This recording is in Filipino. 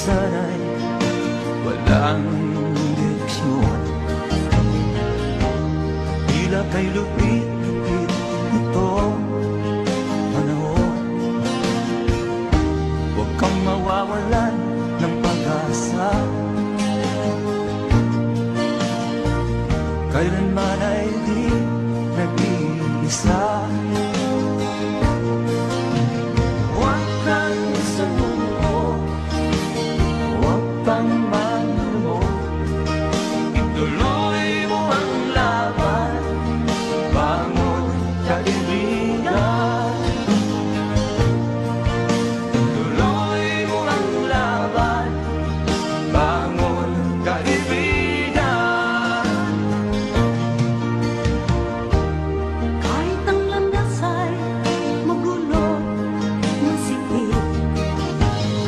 sana'y walang direksyon Tila kay lupit-lupit itong panahon. Huwag kang mawawalan ng pag-asa. Kailanman I believe.